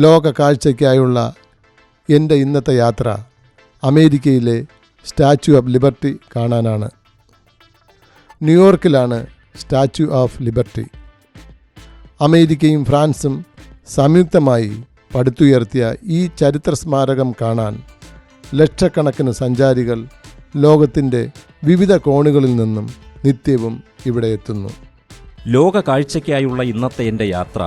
ലോക കാഴ്ചയ്ക്കായുള്ള എന്റെ ഇന്നത്തെ യാത്ര അമേരിക്കയിലെ സ്റ്റാച്യു ഓഫ് ലിബർട്ടി കാണാനാണ്. ന്യൂയോർക്കിലാണ് സ്റ്റാച്യു ഓഫ് ലിബർട്ടി. അമേരിക്കയും ഫ്രാൻസും സംയുക്തമായി പടുത്തുയർത്തിയ ഈ ചരിത്ര സ്മാരകം കാണാൻ ലക്ഷക്കണക്കിന് സഞ്ചാരികൾ ലോകത്തിന്റെ വിവിധ കോണുകളിൽ നിന്നും നിത്യവും ഇവിടെ എത്തുന്നു. ലോക കാഴ്ചയ്ക്കായുള്ള ഇന്നത്തെ എന്റെ യാത്ര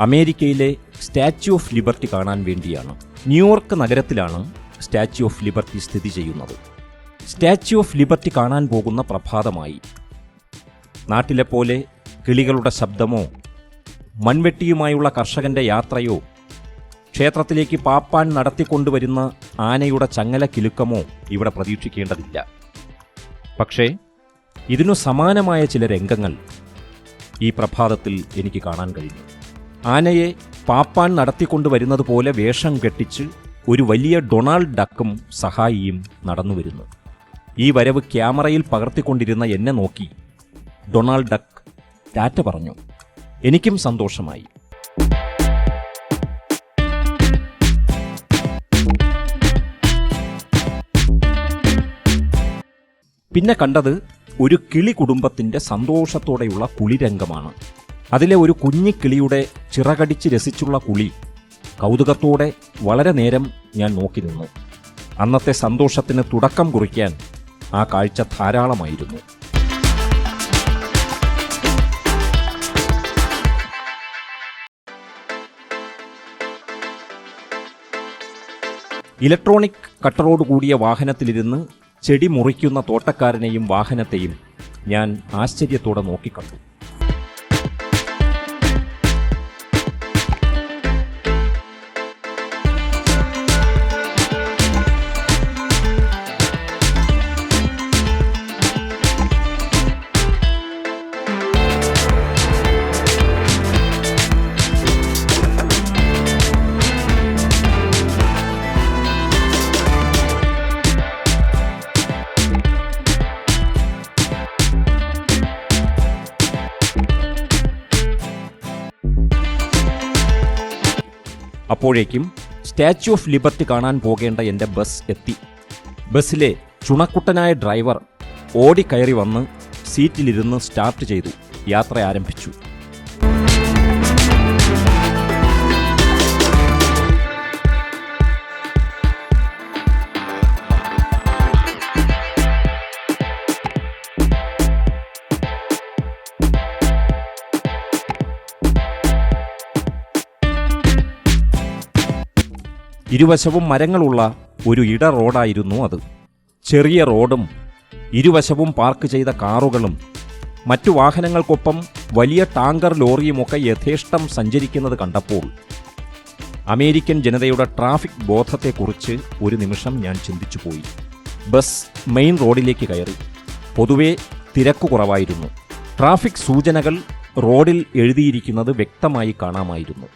അമേരിക്കയിലെ സ്റ്റാച്യു ഓഫ് ലിബർട്ടി കാണാൻ വേണ്ടിയാണ് ന്യൂയോർക്ക് നഗരത്തിലാണ് സ്റ്റാച്യു ഓഫ് ലിബർട്ടി സ്ഥിതി ചെയ്യുന്നത്. സ്റ്റാച്യു ഓഫ് ലിബർട്ടി കാണാൻ പോകുന്ന പ്രഭാതമായി നാട്ടിലെ പോലെ കിളികളുടെ ശബ്ദമോ മൺവെട്ടിയുമായുള്ള കർഷകന്റെ യാത്രയോ ക്ഷേത്രത്തിലേക്ക് പാപ്പാൻ നടത്തിക്കൊണ്ടുവരുന്ന ആനയുടെ ചങ്ങല കിലുക്കമോ ഇവിടെ പ്രതീക്ഷിക്കേണ്ടതില്ല. പക്ഷേ ഇതിനു സമാനമായ ചില രംഗങ്ങൾ ഈ പ്രഭാതത്തിൽ എനിക്ക് കാണാൻ കഴിഞ്ഞു. ആനയെ പാപ്പാൻ നടത്തിക്കൊണ്ടുവരുന്നത് പോലെ വേഷം കെട്ടിച്ച് ഒരു വലിയ ഡൊണാൾഡ് ഡക്കും സഹായിയും നടന്നു വരുന്നു ഈ വരവ് ക്യാമറയിൽ പകർത്തിക്കൊണ്ടിരുന്ന എന്നെ നോക്കി ഡൊണാൾഡ് ഡക്ക് ടാറ്റ പറഞ്ഞു എനിക്കും സന്തോഷമായി. പിന്നെ കണ്ടത് ഒരു കിളി കുടുംബത്തിന്റെ സന്തോഷത്തോടെയുള്ള കുളിരംഗമാണ്. അതിലെ ഒരു കുഞ്ഞിക്കിളിയുടെ ചിറകടിച്ച് രസിച്ചുള്ള കുളി കൗതുകത്തോടെ വളരെ നേരം ഞാൻ നോക്കി നിന്നു അന്നത്തെ സന്തോഷത്തിന് തുടക്കം കുറിക്കാൻ ആ കാഴ്ച ധാരാളമായിരുന്നു. ഇലക്ട്രോണിക് കട്ടറോട് കൂടിയ വാഹനത്തിലിരുന്ന് ചെടി മുറിക്കുന്ന തോട്ടക്കാരനെയും വാഹനത്തെയും ഞാൻ ആശ്ചര്യത്തോടെ നോക്കിക്കണ്ടു. അപ്പോഴേക്കും സ്റ്റാച്യു ഓഫ് ലിബർട്ടി കാണാൻ പോകേണ്ട എന്റെ ബസ് എത്തി. ബസ്സിലെ ചുണക്കുട്ടനായ ഡ്രൈവർ ഓടിക്കയറി വന്ന് സീറ്റിലിരുന്ന് സ്റ്റാർട്ട് ചെയ്തു. യാത്ര ആരംഭിച്ചു. ഇരുവശവും മരങ്ങളുള്ള ഒരു ഇട റോഡായിരുന്നു അത്. ചെറിയ റോഡും ഇരുവശവും പാർക്ക് ചെയ്ത കാറുകളും മറ്റു വാഹനങ്ങൾക്കൊപ്പം വലിയ ടാങ്കർ ലോറിയുമൊക്കെ യഥേഷ്ടം സഞ്ചരിക്കുന്നത് കണ്ടപ്പോൾ അമേരിക്കൻ ജനതയുടെ ട്രാഫിക് ബോധത്തെക്കുറിച്ച് ഒരു നിമിഷം ഞാൻ ചിന്തിച്ചു പോയി ബസ് മെയിൻ റോഡിലേക്ക് കയറി. പൊതുവെ തിരക്ക് കുറവായിരുന്നു. ട്രാഫിക് സൂചനകൾ റോഡിൽ എഴുതിയിരിക്കുന്നത് വ്യക്തമായി കാണാമായിരുന്നു.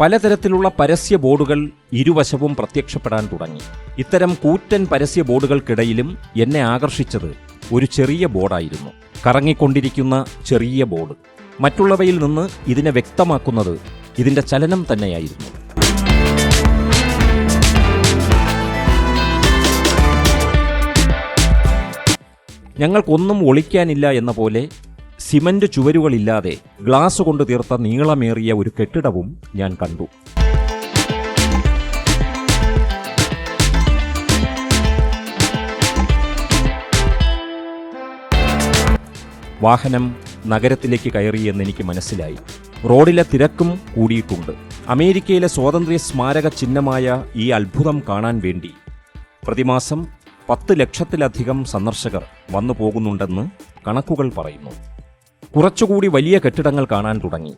പലതരത്തിലുള്ള പരസ്യ ബോർഡുകൾ ഇരുവശവും പ്രത്യക്ഷപ്പെടാൻ തുടങ്ങി. ഇത്തരം കൂറ്റൻ പരസ്യ ബോർഡുകൾക്കിടയിലും എന്നെ ആകർഷിച്ചത് ഒരു ചെറിയ ബോർഡായിരുന്നു. കറങ്ങിക്കൊണ്ടിരിക്കുന്ന ചെറിയ ബോർഡ്. മറ്റുള്ളവയിൽ നിന്ന് ഇതിനെ വ്യക്തമാക്കുന്നത് ഇതിന്റെ ചലനം തന്നെയായിരുന്നു. ഞങ്ങൾക്കൊന്നും ഒളിക്കാനില്ല എന്ന പോലെ സിമന്റ് ചുവരുകളില്ലാതെ ഗ്ലാസ് കൊണ്ട് തീർത്ത നീളമേറിയ ഒരു കെട്ടിടവും ഞാൻ കണ്ടു. വാഹനം നഗരത്തിലേക്ക് കയറി എന്നെനിക്ക് മനസ്സിലായി. റോഡിലെ തിരക്കും കൂടിയിട്ടുണ്ട്. അമേരിക്കയിലെ സ്വാതന്ത്ര്യ സ്മാരക ചിഹ്നമായ ഈ അത്ഭുതം കാണാൻ വേണ്ടി പ്രതിമാസം പത്ത് ലക്ഷത്തിലധികം സന്ദർശകർ വന്നു പോകുന്നുണ്ടെന്ന് കണക്കുകൾ പറയുന്നു. കുറച്ചുകൂടി വലിയ കെട്ടിടങ്ങൾ കാണാൻ തുടങ്ങി.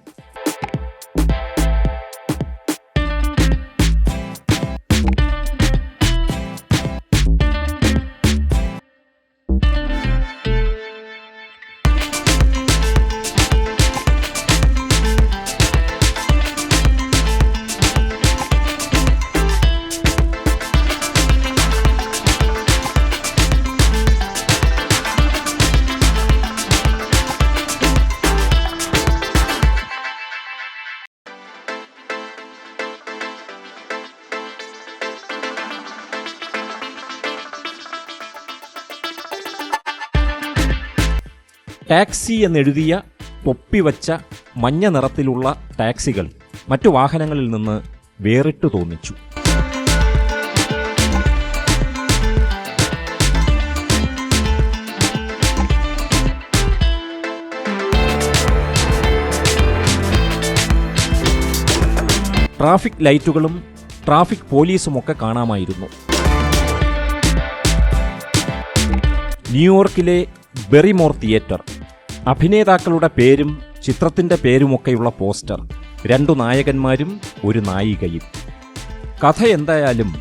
ടാക്സി എന്നെഴുതിയ തൊപ്പിവച്ച മഞ്ഞ നിറത്തിലുള്ള ടാക്സികൾ മറ്റു വാഹനങ്ങളിൽ നിന്ന് വേറിട്ടു തോന്നിച്ചു. ട്രാഫിക് ലൈറ്റുകളും ട്രാഫിക് പോലീസുമൊക്കെ കാണാമായിരുന്നു. ന്യൂയോർക്കിലെ ബെറിമോർ തിയേറ്റർ അഭിനേതാക്കളുടെ പേരും ചിത്രത്തിന്റെ പേരുമൊക്കെയുള്ള പോസ്റ്റർ. രണ്ടു നായകന്മാരും ഒരു നായികയും. കഥ എന്തായാലും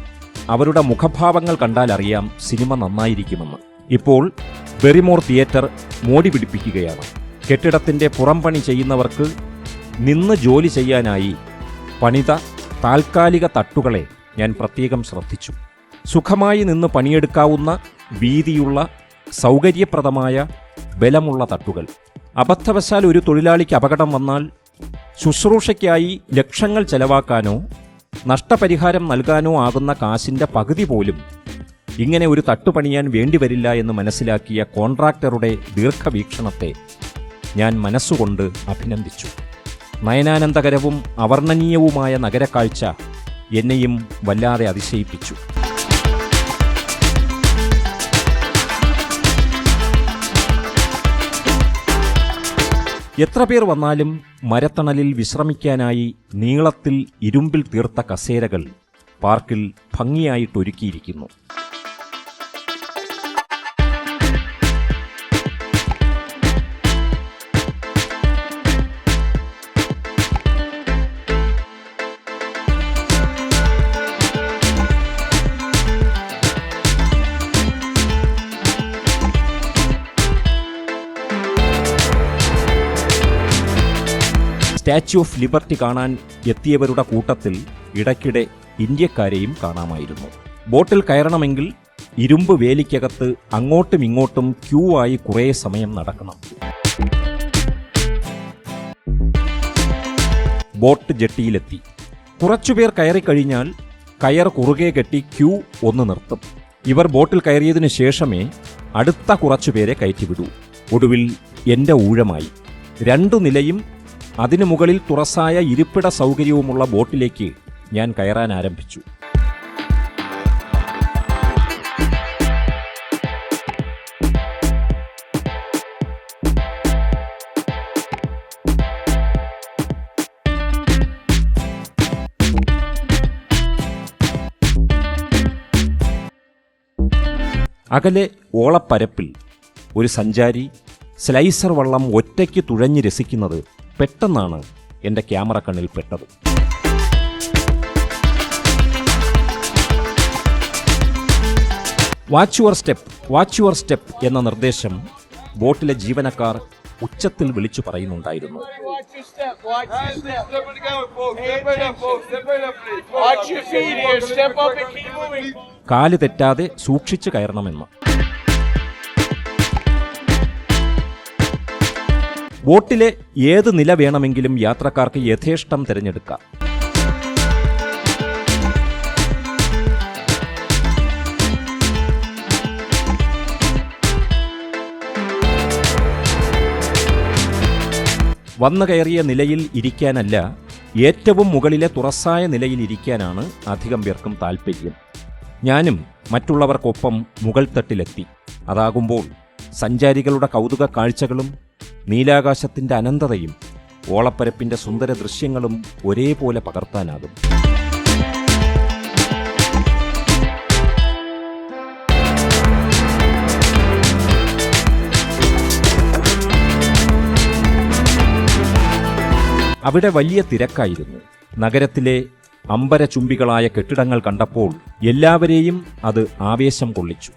അവരുടെ മുഖഭാവങ്ങൾ കണ്ടാൽ അറിയാം സിനിമ നന്നായിരിക്കുമെന്ന്. ഇപ്പോൾ ബെറിമോർ തിയേറ്റർ മോടി പിടിപ്പിക്കുകയാണ്. കെട്ടിടത്തിന്റെ പുറംപണി ചെയ്യുന്നവർക്ക് നിന്ന് ജോലി ചെയ്യാനായി പണിത താൽക്കാലിക തട്ടുകളെ ഞാൻ പ്രത്യേകം ശ്രദ്ധിച്ചു. സുഖമായി നിന്ന് പണിയെടുക്കാവുന്ന വീതിയുള്ള സൗകര്യപ്രദമായ ബലമുള്ള തട്ടുകൾ. അബദ്ധവശാൽ ഒരു തൊഴിലാളിക്ക് അപകടം വന്നാൽ ശുശ്രൂഷയ്ക്കായി ലക്ഷങ്ങൾ ചെലവാക്കാനോ നഷ്ടപരിഹാരം നൽകാനോ ആകുന്ന കാശിന്റെ പകുതി പോലും ഇങ്ങനെ ഒരു തട്ടുപണിയാൻ വേണ്ടിവരില്ല എന്ന് മനസ്സിലാക്കിയ കോൺട്രാക്ടറുടെ ദീർഘവീക്ഷണത്തെ ഞാൻ മനസ്സുകൊണ്ട് അഭിനന്ദിച്ചു. നയനാനന്ദകരവും അവർണനീയവുമായ നഗരക്കാഴ്ച എന്നെയും വല്ലാതെ അതിശയിപ്പിച്ചു. എത്ര പേർ വന്നാലും മരത്തണലിൽ വിശ്രമിക്കാനായി നീളത്തിൽ ഇരുമ്പിൽ തീർത്ത കസേരകൾ പാർക്കിൽ ഭംഗിയായിട്ടൊരുക്കിയിരിക്കുന്നു. സ്റ്റാച്യു ഓഫ് ലിബർട്ടി കാണാൻ എത്തിയവരുടെ കൂട്ടത്തിൽ ഇടയ്ക്കിടെ ഇന്ത്യക്കാരെയും കാണാമായിരുന്നു. ബോട്ടിൽ കയറണമെങ്കിൽ ഇരുമ്പ് വേലിക്കകത്ത് അങ്ങോട്ടും ഇങ്ങോട്ടും ക്യൂ ആയി കുറേ സമയം നടക്കണം. ബോട്ട് ജെട്ടിയിലെത്തി. കുറച്ചുപേർ കയറിക്കഴിഞ്ഞാൽ കയർ കുറുകെ കെട്ടി ക്യൂ ഒന്ന് നിർത്തും. ഇവർ ബോട്ടിൽ കയറിയതിനു ശേഷമേ അടുത്ത കുറച്ചുപേരെ കയറ്റിവിടൂ. ഒടുവിൽ എന്റെ ഊഴമായി. രണ്ടു നിലയും അതിനു മുകളിൽ തുറസായ ഇരിപ്പിട സൗകര്യവുമുള്ള ബോട്ടിലേക്ക് ഞാൻ കയറാൻ ആരംഭിച്ചു. അകലെ ഓളപ്പരപ്പിൽ ഒരു സഞ്ചാരി സ്ലൈസർ വള്ളം ഒറ്റയ്ക്ക് തുഴഞ്ഞ് രസിക്കുന്നത് പെട്ടെന്നാണ് എന്റെ ക്യാമറ കണ്ണിൽ പെട്ടത്. Watch your step watch your step എന്ന നിർദ്ദേശം ബോട്ടിലെ ജീവനക്കാർ ഉച്ചത്തിൽ വിളിച്ചു പറയുന്നുണ്ടായിരുന്നു. കാൽ തെറ്റാതെ സൂക്ഷിച്ചു Watch ബോട്ടിലെ ഏത് നില വേണമെങ്കിലും യാത്രക്കാർക്ക് യഥേഷ്ടം തിരഞ്ഞെടുക്കാം. വന്നു കയറിയ നിലയിൽ ഇരിക്കാനല്ല ഏറ്റവും മുകളിലെ തുറസായ നിലയിൽ ഇരിക്കാനാണ് അധികം പേർക്കും താൽപ്പര്യം ഞാനും മറ്റുള്ളവർക്കൊപ്പം മുകൾ തട്ടിലെത്തി അതാകുമ്പോൾ സഞ്ചാരികളുടെ കൗതുക കാഴ്ചകളും നീലാകാശത്തിന്റെ അനന്തതയും ഓളപ്പരപ്പിന്റെ സുന്ദര ദൃശ്യങ്ങളും ഒരേപോലെ പകർത്താനാകും. അവിടെ വലിയ തിരക്കായിരുന്നു. നഗരത്തിലെ അമ്പരചുംബികളായ കെട്ടിടങ്ങൾ കണ്ടപ്പോൾ എല്ലാവരെയും അത് ആവേശം കൊള്ളിച്ചു.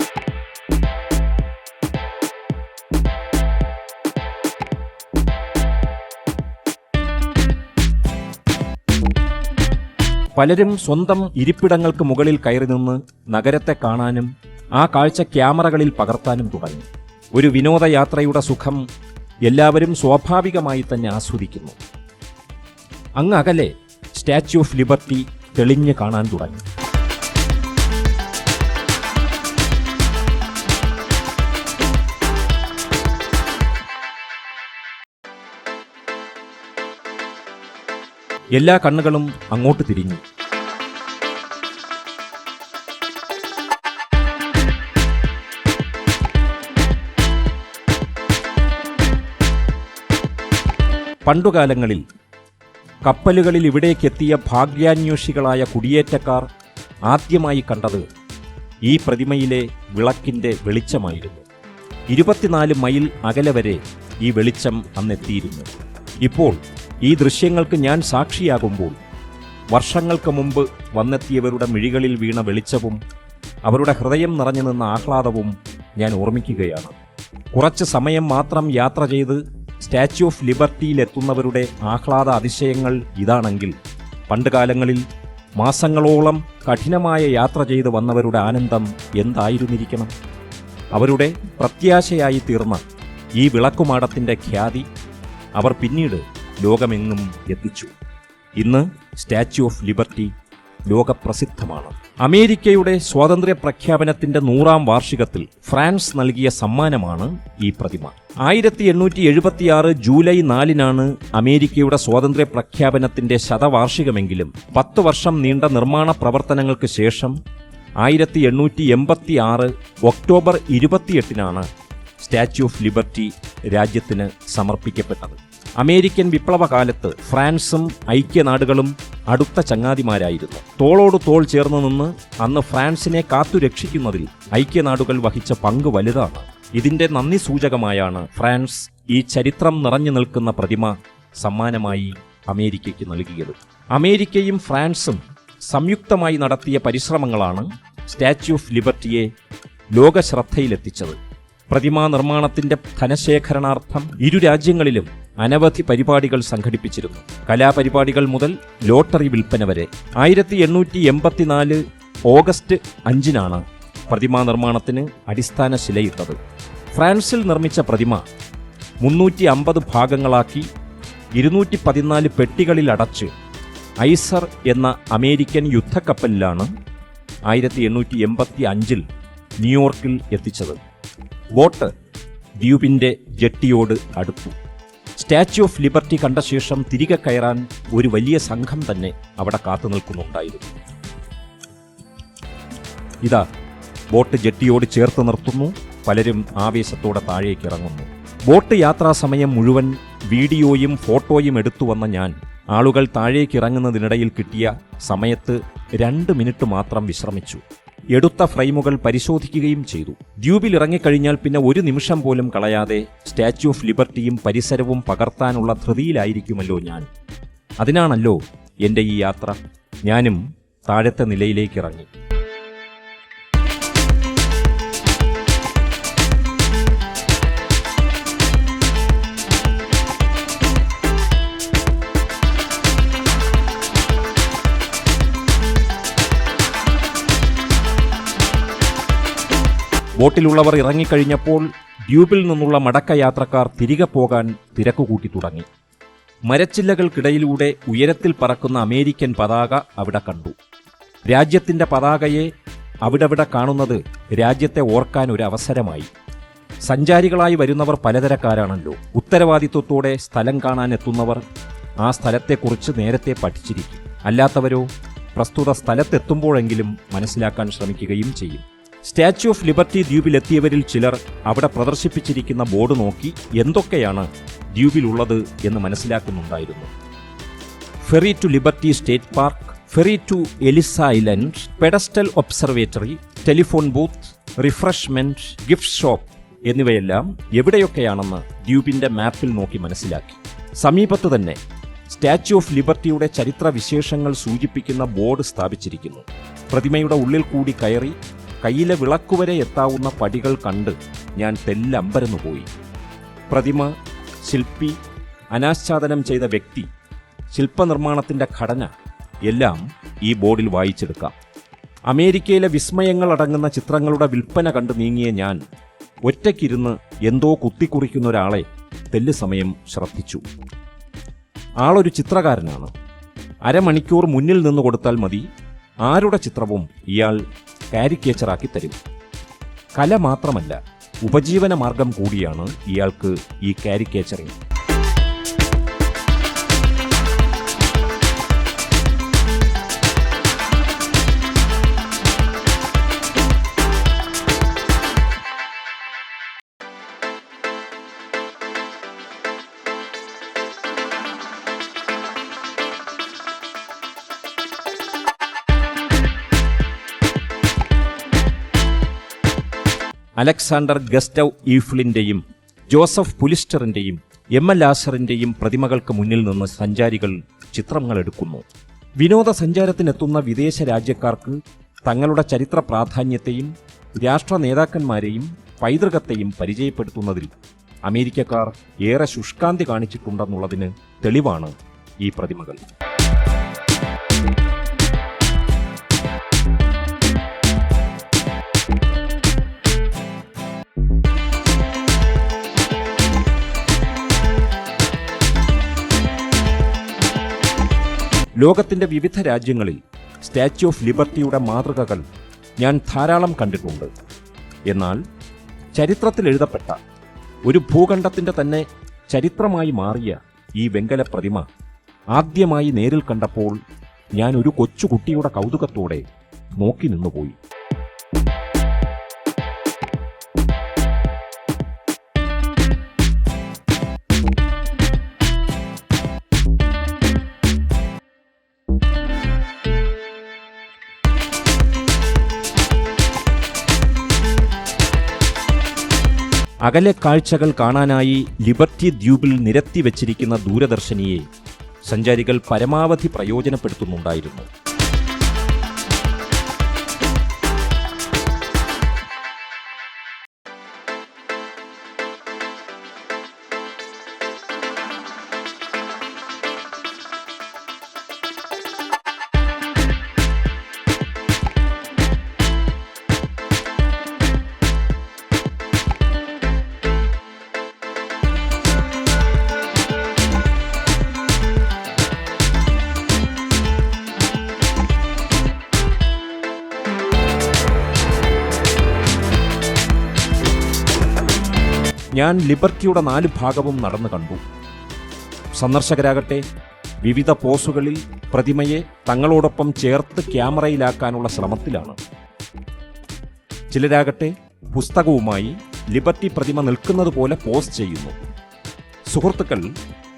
പലരും സ്വന്തം ഇരിപ്പിടങ്ങൾക്ക് മുകളിൽ കയറി നിന്ന് നഗരത്തെ കാണാനും ആ കാഴ്ച ക്യാമറകളിൽ പകർത്താനും തുടങ്ങി. ഒരു വിനോദയാത്രയുടെ സുഖം എല്ലാവരും സ്വാഭാവികമായി തന്നെ ആസ്വദിക്കുന്നു. അങ്ങ് അകലെ സ്റ്റാച്യു ഓഫ് ലിബർട്ടി തെളിഞ്ഞ് കാണാൻ തുടങ്ങി. എല്ലാ കണ്ണുകളും അങ്ങോട്ട് തിരിഞ്ഞു. പണ്ടുകാലങ്ങളിൽ കപ്പലുകളിൽ ഇവിടേക്കെത്തിയ ഭാഗ്യാന്വേഷികളായ കുടിയേറ്റക്കാർ ആദ്യമായി കണ്ടത് ഈ പ്രതിമയിലെ വിളക്കിന്റെ വെളിച്ചമായിരുന്നു. ഇരുപത്തിനാല് മൈൽ അകലെ വരെ ഈ വെളിച്ചം അന്നെത്തിയിരുന്നു. ഇപ്പോൾ ഈ ദൃശ്യങ്ങൾക്ക് ഞാൻ സാക്ഷിയാകുമ്പോൾ വർഷങ്ങൾക്ക് മുമ്പ് വന്നെത്തിയവരുടെ മിഴികളിൽ വീണ വെളിച്ചവും അവരുടെ ഹൃദയം നിറഞ്ഞു നിന്ന ആഹ്ലാദവും ഞാൻ ഓർമ്മിക്കുകയാണ്. കുറച്ച് സമയം മാത്രം യാത്ര ചെയ്ത് സ്റ്റാച്യു ഓഫ് ലിബർട്ടിയിലെത്തുന്നവരുടെ ആഹ്ലാദ അതിശയങ്ങൾ ഇതാണെങ്കിൽ പണ്ടുകാലങ്ങളിൽ മാസങ്ങളോളം കഠിനമായ യാത്ര ചെയ്ത് വന്നവരുടെ ആനന്ദം എന്തായിരുന്നിരിക്കണം? അവരുടെ പ്രത്യാശയായി തീർന്ന ഈ വിളക്കുമാടത്തിന്റെ ഖ്യാതി അവർ പിന്നീട് ലോകമെങ്ങും എത്തിച്ചു. ഇന്ന് സ്റ്റാച്യു ഓഫ് ലിബർട്ടി ലോകപ്രസിദ്ധമാണ്. അമേരിക്കയുടെ സ്വാതന്ത്ര്യ പ്രഖ്യാപനത്തിന്റെ നൂറാം വാർഷികത്തിൽ ഫ്രാൻസ് നൽകിയ സമ്മാനമാണ് ഈ പ്രതിമ. ആയിരത്തി എണ്ണൂറ്റി എഴുപത്തിയാറ് ജൂലൈ നാലിനാണ് അമേരിക്കയുടെ സ്വാതന്ത്ര്യ പ്രഖ്യാപനത്തിന്റെ ശതവാർഷികമെങ്കിലും പത്ത് വർഷം നീണ്ട നിർമ്മാണ പ്രവർത്തനങ്ങൾക്ക് ശേഷം ആയിരത്തി എണ്ണൂറ്റി എൺപത്തി ആറ് ഒക്ടോബർ ഇരുപത്തിയെട്ടിനാണ് സ്റ്റാച്യു ഓഫ് ലിബർട്ടി രാജ്യത്തിന് സമർപ്പിക്കപ്പെട്ടത്. അമേരിക്കൻ വിപ്ലവകാലത്ത് ഫ്രാൻസും ഐക്യനാടുകളും അടുത്ത ചങ്ങാതിമാരായിരുന്നു. തോളോട് തോൾ ചേർന്ന് നിന്ന് അന്ന് ഫ്രാൻസിനെ കാത്തുരക്ഷിക്കുന്നതിൽ ഐക്യനാടുകൾ വഹിച്ച പങ്ക് വലുതാണ്. ഇതിന്റെ നന്ദി സൂചകമായാണ് ഫ്രാൻസ് ഈ ചരിത്രം നിറഞ്ഞു നിൽക്കുന്ന പ്രതിമ സമ്മാനമായി അമേരിക്കയ്ക്ക് നൽകിയത്. അമേരിക്കയും ഫ്രാൻസും സംയുക്തമായി നടത്തിയ പരിശ്രമങ്ങളാണ് സ്റ്റാച്യു ഓഫ് ലിബർട്ടിയെ ലോകശ്രദ്ധയിലെത്തിച്ചത്. പ്രതിമാ നിർമ്മാണത്തിന്റെ ധനശേഖരണാർത്ഥം ഇരു രാജ്യങ്ങളിലും അനവധി പരിപാടികൾ സംഘടിപ്പിച്ചിരുന്നു. കലാപരിപാടികൾ മുതൽ ലോട്ടറി വിൽപ്പന വരെ. ആയിരത്തി എണ്ണൂറ്റി എൺപത്തിനാല് ഓഗസ്റ്റ് അഞ്ചിനാണ് പ്രതിമാ നിർമ്മാണത്തിന് അടിസ്ഥാന ശിലയിട്ടത്. ഫ്രാൻസിൽ നിർമ്മിച്ച പ്രതിമ മുന്നൂറ്റി അമ്പത് ഭാഗങ്ങളാക്കി ഇരുന്നൂറ്റി പതിനാല് പെട്ടികളിൽ അടച്ച് ഐസർ എന്ന അമേരിക്കൻ യുദ്ധക്കപ്പലിലാണ് ആയിരത്തി എണ്ണൂറ്റി എൺപത്തി അഞ്ചിൽ ന്യൂയോർക്കിൽ എത്തിച്ചത്. ബോട്ട് ദ്വീപിന്റെ ജെട്ടിയോട് അടുത്തു. സ്റ്റാച്യു ഓഫ് ലിബർട്ടി കണ്ട ശേഷം തിരികെ കയറാൻ ഒരു വലിയ സംഘം തന്നെ അവിടെ കാത്തു നിൽക്കുന്നുണ്ടായിരുന്നു. ഇതാ ബോട്ട് ജെട്ടിയോട് ചേർത്ത് നിർത്തുന്നു പലരും ആവേശത്തോടെ താഴേക്ക് ഇറങ്ങുന്നു. ബോട്ട് യാത്രാ സമയം മുഴുവൻ വീഡിയോയും ഫോട്ടോയും എടുത്തു വന്ന ഞാൻ ആളുകൾ താഴേക്ക് ഇറങ്ങുന്നതിനിടയിൽ കിട്ടിയ സമയത്ത് രണ്ട് മിനിറ്റ് മാത്രം വിശ്രമിച്ചു. എടുത്ത ഫ്രെയിമുകൾ പരിശോധിക്കുകയും ചെയ്തു. ദ്വീപിൽ ഇറങ്ങിക്കഴിഞ്ഞാൽ പിന്നെ ഒരു നിമിഷം പോലും കളയാതെ സ്റ്റാച്യു ഓഫ് ലിബർട്ടിയും പരിസരവും പകർത്താനുള്ള ധൃതിയിലായിരിക്കുമല്ലോ ഞാൻ. അതിനാണല്ലോ എന്റെ ഈ യാത്ര. ഞാനും താഴത്തെ നിലയിലേക്ക് ഇറങ്ങി ബോട്ടിലുള്ളവർ ഇറങ്ങിക്കഴിഞ്ഞപ്പോൾ ഡ്യൂബിൽ നിന്നുള്ള മടക്കയാത്രക്കാർ തിരികെ പോകാൻ തിരക്കുകൂട്ടി തുടങ്ങി. മരച്ചില്ലകൾക്കിടയിലൂടെ ഉയരത്തിൽ പറക്കുന്ന അമേരിക്കൻ പതാക അവിടെ കണ്ടു. രാജ്യത്തിന്റെ പതാകയെ അവിടെവിടെ കാണുന്നത് രാജ്യത്തെ ഓർക്കാൻ ഒരു അവസരമായി. സഞ്ചാരികളായി വരുന്നവർ പലതരക്കാരാണല്ലോ. ഉത്തരവാദിത്വത്തോടെ സ്ഥലം കാണാൻ എത്തുന്നവർ ആ സ്ഥലത്തെക്കുറിച്ച് നേരത്തെ പഠിച്ചിരിക്കും. അല്ലാത്തവരോ പ്രസ്തുത സ്ഥലത്തെത്തുമ്പോഴെങ്കിലും മനസ്സിലാക്കാൻ ശ്രമിക്കുകയും ചെയ്യും. സ്റ്റാച്യു ഓഫ് ലിബർട്ടി ദ്വീപിലെത്തിയവരിൽ ചിലർ അവിടെ പ്രദർശിപ്പിച്ചിരിക്കുന്ന ബോർഡ് നോക്കി എന്തൊക്കെയാണ് ദ്വീപിലുള്ളത് എന്ന് മനസ്സിലാക്കുന്നുണ്ടായിരുന്നു. Ferry to liberty state park ferry to Ellis island pedestal observatory telephone booth refreshment gift shop എന്നിവയെല്ലാം എവിടെയൊക്കെയാണെന്ന് ദ്വീപിന്റെ മാപ്പിൽ നോക്കി മനസ്സിലാക്കി. സമീപത്ത് തന്നെ സ്റ്റാച്യു ഓഫ് ലിബർട്ടിയുടെ ചരിത്ര വിശേഷങ്ങൾ സൂചിപ്പിക്കുന്ന ബോർഡ് സ്ഥാപിച്ചിരിക്കുന്നു. പ്രതിമയുടെ ഉള്ളിൽ കൂടി കയറി കയ്യിലെ വിളക്കുവരെ എത്താവുന്ന പടികൾ കണ്ട് ഞാൻ തെല്ലമ്പരന്നു പോയി പ്രതിമ ശില്പി അനാച്ഛാദനം ചെയ്ത വ്യക്തി ശില്പനിർമ്മാണത്തിന്റെ ഘടന എല്ലാം ഈ ബോർഡിൽ വായിച്ചെടുക്കാം. അമേരിക്കയിലെ വിസ്മയങ്ങൾ അടങ്ങുന്ന ചിത്രങ്ങളുടെ വിൽപ്പന കണ്ടു നീങ്ങിയ ഞാൻ ഒറ്റയ്ക്കിരുന്ന് എന്തോ കുത്തിക്കുറിക്കുന്ന ഒരാളെ തെല്ല് സമയം ശ്രദ്ധിച്ചു. ആളൊരു ചിത്രകാരനാണ്. അരമണിക്കൂർ മുന്നിൽ നിന്ന് കൊടുത്താൽ മതി. ആരുടെ ചിത്രവും ഇയാൾ കാരിക്കേച്ചറാക്കി തരും. കല മാത്രമല്ല ഉപജീവന മാർഗം കൂടിയാണ് ഇയാൾക്ക് ഈ കാരിക്കേച്ചറിങ്. അലക്സാണ്ടർ ഗസ്റ്റവ് ഈഫ്ലിന്റെയും ജോസഫ് പുലിസ്റ്ററിന്റെയും എം എൽ ആസറിന്റെയും പ്രതിമകൾക്ക് മുന്നിൽ നിന്ന് സഞ്ചാരികൾ ചിത്രങ്ങൾ എടുക്കുന്നു. വിനോദസഞ്ചാരത്തിനെത്തുന്ന വിദേശ രാജ്യക്കാർക്ക് തങ്ങളുടെ ചരിത്ര പ്രാധാന്യത്തെയും രാഷ്ട്ര നേതാക്കന്മാരെയും പൈതൃകത്തെയും പരിചയപ്പെടുത്തുന്നതിൽ അമേരിക്കക്കാർ ഏറെ ശുഷ്കാന്തി കാണിച്ചിട്ടുണ്ടെന്നുള്ളതിന് തെളിവാണ് ഈ പ്രതിമകൾ. ലോകത്തിന്റെ വിവിധ രാജ്യങ്ങളിൽ സ്റ്റാച്യു ഓഫ് ലിബർട്ടിയുടെ മാതൃകകൾ ഞാൻ ധാരാളം കണ്ടിട്ടുണ്ട്. എന്നാൽ ചരിത്രത്തിൽ എഴുതപ്പെട്ട ഒരു ഭൂഖണ്ഡത്തിന്റെ തന്നെ ചരിത്രമായി മാറിയ ഈ വെങ്കല പ്രതിമ ആദ്യമായി നേരിൽ കണ്ടപ്പോൾ ഞാൻ ഒരു കൊച്ചുകുട്ടിയുടെ കൗതുകത്തോടെ നോക്കി നിന്നുപോയി. അകലെ കാഴ്ചകൾ കാണാനായി ലിബർട്ടി ദ്വീപിൽ നിരത്തി വച്ചിരിക്കുന്ന ദൂരദർശിനിയെ സഞ്ചാരികൾ പരമാവധി പ്രയോജനപ്പെടുത്തുന്നുണ്ടായിരുന്നു. ഞാൻ ലിബർട്ടിയുടെ നാല് ഭാഗവും നടന്നു കണ്ടു. സന്ദർശകരാകട്ടെ വിവിധ പോസുകളിൽ പ്രതിമയെ തങ്ങളോടൊപ്പം ചേർത്ത് ക്യാമറയിലാക്കാനുള്ള ശ്രമത്തിലാണ്. ചിലരാകട്ടെ പുസ്തകവുമായി ലിബർട്ടി പ്രതിമ നിൽക്കുന്നത് പോലെ പോസ്റ്റ് ചെയ്യുന്നു. സുഹൃത്തുക്കൾ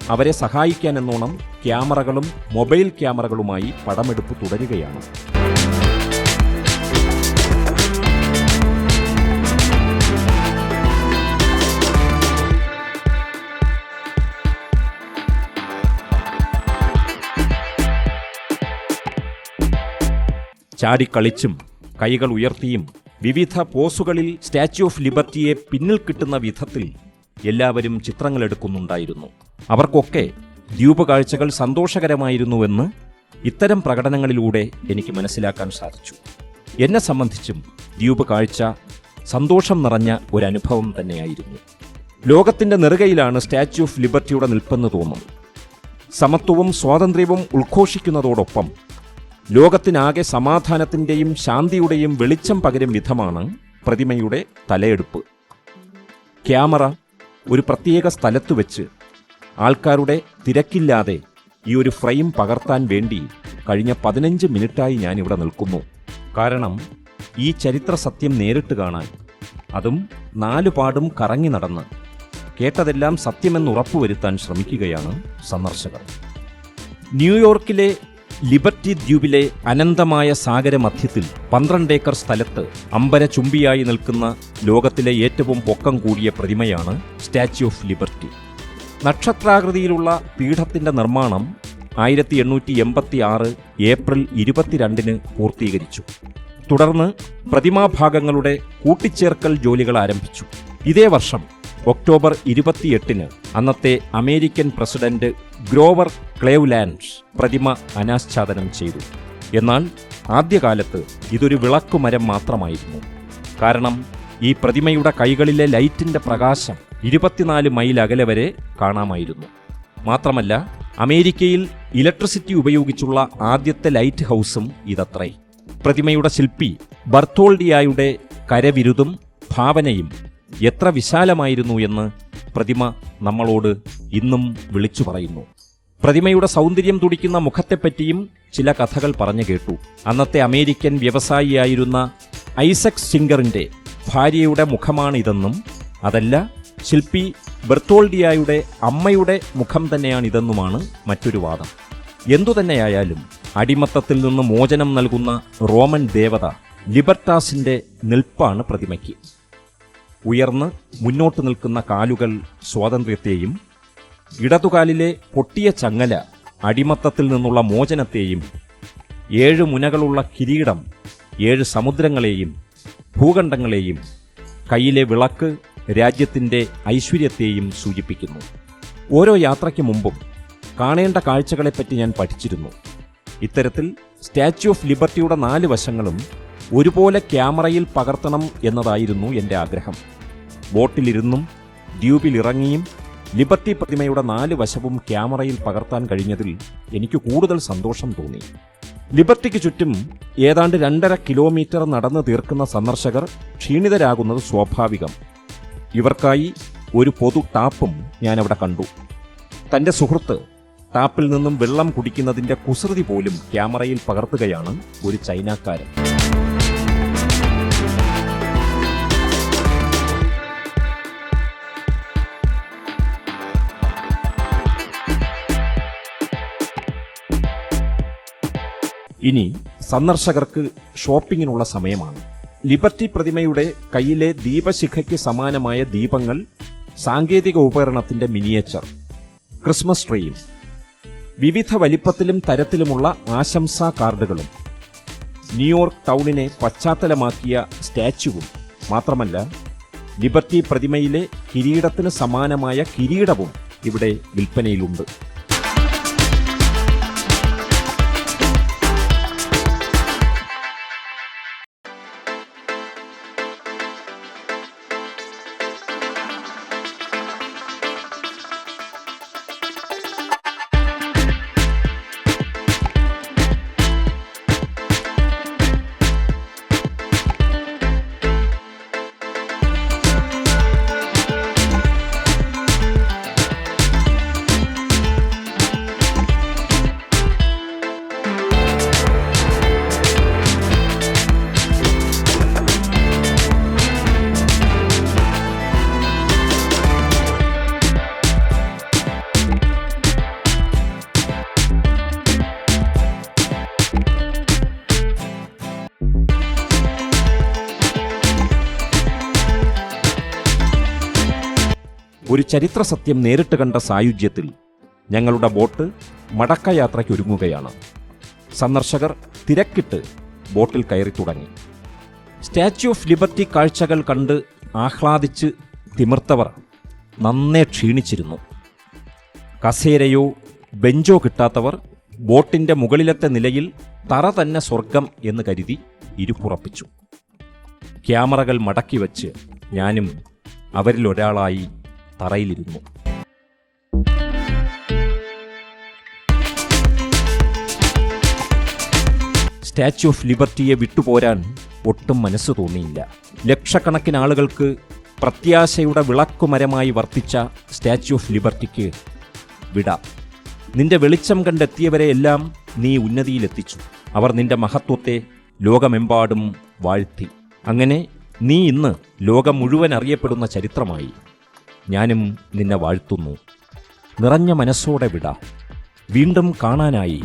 അവരെ സഹായിക്കാൻ എന്നോണം ക്യാമറകളും മൊബൈൽ ക്യാമറകളുമായി പടമെടുപ്പ് തുടരുകയാണ്. ചാടിക്കളിച്ചും കൈകൾ ഉയർത്തിയും വിവിധ പോസുകളിൽ സ്റ്റാച്യു ഓഫ് ലിബർട്ടിയെ പിന്നിൽ കിട്ടുന്ന വിധത്തിൽ എല്ലാവരും ചിത്രങ്ങളെടുക്കുന്നുണ്ടായിരുന്നു. അവർക്കൊക്കെ ദ്വീപ് കാഴ്ചകൾ സന്തോഷകരമായിരുന്നുവെന്ന് ഇത്തരം പ്രകടനങ്ങളിലൂടെ എനിക്ക് മനസ്സിലാക്കാൻ സാധിച്ചു. എന്നെ സംബന്ധിച്ചും ദ്വീപ് കാഴ്ച സന്തോഷം നിറഞ്ഞ ഒരു അനുഭവം തന്നെയായിരുന്നു. ലോകത്തിന്റെ നെറുകയിലാണ് സ്റ്റാച്യു ഓഫ് ലിബർട്ടിയുടെ നിൽപ്പെന്ന് തോന്നുന്നു സമത്വവും സ്വാതന്ത്ര്യവും ഉദ്ഘോഷിക്കുന്നതോടൊപ്പം ലോകത്തിനാകെ സമാധാനത്തിന്റെയും ശാന്തിയുടെയും വെളിച്ചം പകരും വിധമാണ് പ്രതിമയുടെ തലയെടുപ്പ്. ക്യാമറ ഒരു പ്രത്യേക സ്ഥലത്ത് വെച്ച് ആൾക്കാരുടെ തിരക്കില്ലാതെ ഈ ഒരു ഫ്രെയിം പകർത്താൻ വേണ്ടി കഴിഞ്ഞ പതിനഞ്ച് മിനിറ്റായി ഞാൻ ഇവിടെ നിൽക്കുന്നു. കാരണം ഈ ചരിത്ര സത്യം നേരിട്ട് കാണാൻ അതും നാലുപാടും കറങ്ങി നടന്ന് കേട്ടതെല്ലാം സത്യമെന്ന് ഉറപ്പുവരുത്താൻ ശ്രമിക്കുകയാണ് സന്ദർശകർ. ന്യൂയോർക്കിലെ ലിബർട്ടി ദ്വീപിലെ അനന്തമായ സാഗരമധ്യത്തിൽ പന്ത്രണ്ട് ഏക്കർ സ്ഥലത്ത് അമ്പര ചുംബിയായി നിൽക്കുന്ന ലോകത്തിലെ ഏറ്റവും പൊക്കം കൂടിയ പ്രതിമയാണ് സ്റ്റാച്യു ഓഫ് ലിബർട്ടി. നക്ഷത്രാകൃതിയിലുള്ള പീഠത്തിന്റെ നിർമ്മാണം ആയിരത്തി എണ്ണൂറ്റി എൺപത്തി ആറ് ഏപ്രിൽ ഇരുപത്തിരണ്ടിന് പൂർത്തീകരിച്ചു. തുടർന്ന് പ്രതിമാഭാഗങ്ങളുടെ കൂട്ടിച്ചേർക്കൽ ജോലികൾ ആരംഭിച്ചു. ഇതേ വർഷം ഒക്ടോബർ ഇരുപത്തിയെട്ടിന് അന്നത്തെ അമേരിക്കൻ പ്രസിഡന്റ് ഗ്രോവർ ക്ലേവ്ലാൻഡ് പ്രതിമ അനാച്ഛാദനം ചെയ്തു. എന്നാൽ ആദ്യകാലത്ത് ഇതൊരു വിളക്കുമരം മാത്രമായിരുന്നു. കാരണം ഈ പ്രതിമയുടെ കൈകളിലെ ലൈറ്റിന്റെ പ്രകാശം ഇരുപത്തിനാല് മൈൽ അകലെ വരെ കാണാമായിരുന്നു. മാത്രമല്ല അമേരിക്കയിൽ ഇലക്ട്രിസിറ്റി ഉപയോഗിച്ചുള്ള ആദ്യത്തെ ലൈറ്റ് ഹൗസും ഇതത്രേ. പ്രതിമയുടെ ശില്പി ബർത്തോൾഡിയായുടെ കരവിരുതും ഭാവനയും എത്ര വിശാലമായിരുന്നു എന്ന് പ്രതിമ നമ്മളോട് ഇന്നും വിളിച്ചു പറയുന്നു. പ്രതിമയുടെ സൗന്ദര്യം തുടിക്കുന്ന മുഖത്തെപ്പറ്റിയും ചില കഥകൾ പറഞ്ഞു കേട്ടു. അന്നത്തെ അമേരിക്കൻ വ്യവസായിയായിരുന്ന ഐസക് സിംഗറിന്റെ ഭാര്യയുടെ മുഖമാണിതെന്നും അതല്ല ശില്പി ബെർത്തോൾഡിയായുടെ അമ്മയുടെ മുഖം തന്നെയാണിതെന്നുമാണ് മറ്റൊരു വാദം. എന്തുതന്നെയായാലും അടിമത്തത്തിൽ നിന്ന് മോചനം നൽകുന്ന റോമൻ ദേവത ലിബർട്ടാസിന്റെ നിൽപ്പാണ് പ്രതിമയ്ക്ക്. ഉയർന്ന് മുന്നോട്ട് നിൽക്കുന്ന കാലുകൾ സ്വാതന്ത്ര്യത്തെയും ഇടതുകാലിലെ പൊട്ടിയ ചങ്ങല അടിമത്തത്തിൽ നിന്നുള്ള മോചനത്തെയും ഏഴ് മുനകളുള്ള കിരീടം ഏഴ് സമുദ്രങ്ങളെയും ഭൂഖണ്ഡങ്ങളെയും കയ്യിലെ വിളക്ക് രാജ്യത്തിന്റെ ഐശ്വര്യത്തെയും സൂചിപ്പിക്കുന്നു. ഓരോ യാത്രയ്ക്ക് മുമ്പും കാണേണ്ട കാഴ്ചകളെപ്പറ്റി ഞാൻ പഠിച്ചിരുന്നു. ഇത്തരത്തിൽ സ്റ്റാച്യു ഓഫ് ലിബർട്ടിയുടെ നാല് വശങ്ങളും ഒരുപോലെ ക്യാമറയിൽ പകർത്തണം എന്നതായിരുന്നു എന്റെ ആഗ്രഹം. ബോട്ടിലിരുന്നും ദ്വീപിലിറങ്ങിയും ലിബർട്ടി പ്രതിമയുടെ നാല് വശവും ക്യാമറയിൽ പകർത്താൻ കഴിഞ്ഞതിൽ എനിക്ക് കൂടുതൽ സന്തോഷം തോന്നി. ലിബർട്ടിക്ക് ചുറ്റും ഏതാണ്ട് രണ്ടര കിലോമീറ്റർ നടന്നു തീർക്കുന്ന സന്ദർശകർ ക്ഷീണിതരാകുന്നത് സ്വാഭാവികം. ഇവർക്കായി ഒരു പൊതു ടാപ്പും ഞാനവിടെ കണ്ടു. തന്റെ സുഹൃത്ത് ടാപ്പിൽ നിന്നും വെള്ളം കുടിക്കുന്നതിന്റെ കുസൃതി പോലും ക്യാമറയിൽ പകർത്തുകയാണ് ഒരു ചൈനക്കാരൻ. ഇനി സന്ദർശകർക്ക് ഷോപ്പിങ്ങിനുള്ള സമയമാണ്. ലിബർട്ടി പ്രതിമയുടെ കയ്യിലെ ദീപശിഖയ്ക്ക് സമാനമായ ദീപങ്ങൾ സാങ്കേതിക ഉപകരണത്തിന്റെ മിനിയേച്ചർ ക്രിസ്മസ് ട്രീയും വിവിധ വലിപ്പത്തിലും തരത്തിലുമുള്ള ആശംസാ കാർഡുകളും ന്യൂയോർക്ക് ടൗണിനെ പശ്ചാത്തലമാക്കിയ സ്റ്റാച്യുവും മാത്രമല്ല ലിബർട്ടി പ്രതിമയിലെ കിരീടത്തിന് സമാനമായ കിരീടവും ഇവിടെ വിൽപ്പനയിലുണ്ട്. ഒരു ചരിത്ര സത്യം നേരിട്ട് കണ്ട സായുജ്യത്തിൽ ഞങ്ങളുടെ ബോട്ട് മടക്കയാത്രയ്ക്ക് ഒരുങ്ങുകയാണ്. സന്ദർശകർ തിരക്കിട്ട് ബോട്ടിൽ കയറി തുടങ്ങി. സ്റ്റാച്യു ഓഫ് ലിബർട്ടി കാഴ്ചകൾ കണ്ട് ആഹ്ലാദിച്ച് തിമിർത്തവർ നന്നേ ക്ഷീണിച്ചിരുന്നു. കസേരയോ ബെഞ്ചോ കിട്ടാത്തവർ ബോട്ടിന്റെ മുകളിലത്തെ നിലയിൽ തറ തന്നെ സ്വർഗം എന്ന് കരുതി ഇരുപ്പുറപ്പിച്ചു ക്യാമറകൾ മടക്കി വച്ച് ഞാനും അവരിൽ ഒരാളായി തറയിലിരുന്നു. സ്റ്റാച്യു ഓഫ് ലിബർട്ടിയെ വിട്ടുപോരാൻ ഒട്ടും മനസ്സ് തോന്നിയില്ല. ലക്ഷക്കണക്കിന് ആളുകൾക്ക് പ്രത്യാശയുടെ വിളക്കുമരമായി വർത്തിച്ച സ്റ്റാച്യു ഓഫ് ലിബർട്ടിക്ക് വിട. നിന്റെ വെളിച്ചം കണ്ടെത്തിയവരെയെല്ലാം നീ ഉന്നതിയിലെത്തിച്ചു. അവർ നിന്റെ മഹത്വത്തെ ലോകമെമ്പാടും വാഴ്ത്തി. അങ്ങനെ നീ ഇന്ന് ലോകം മുഴുവൻ അറിയപ്പെടുന്ന ചരിത്രമായി. ഞാനും നിന്നെ വാഴ്ത്തുന്നു. നിറഞ്ഞ മനസ്സോടെ വിട. വീണ്ടും കാണാനായി